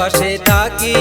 ভালোবাসে থাকি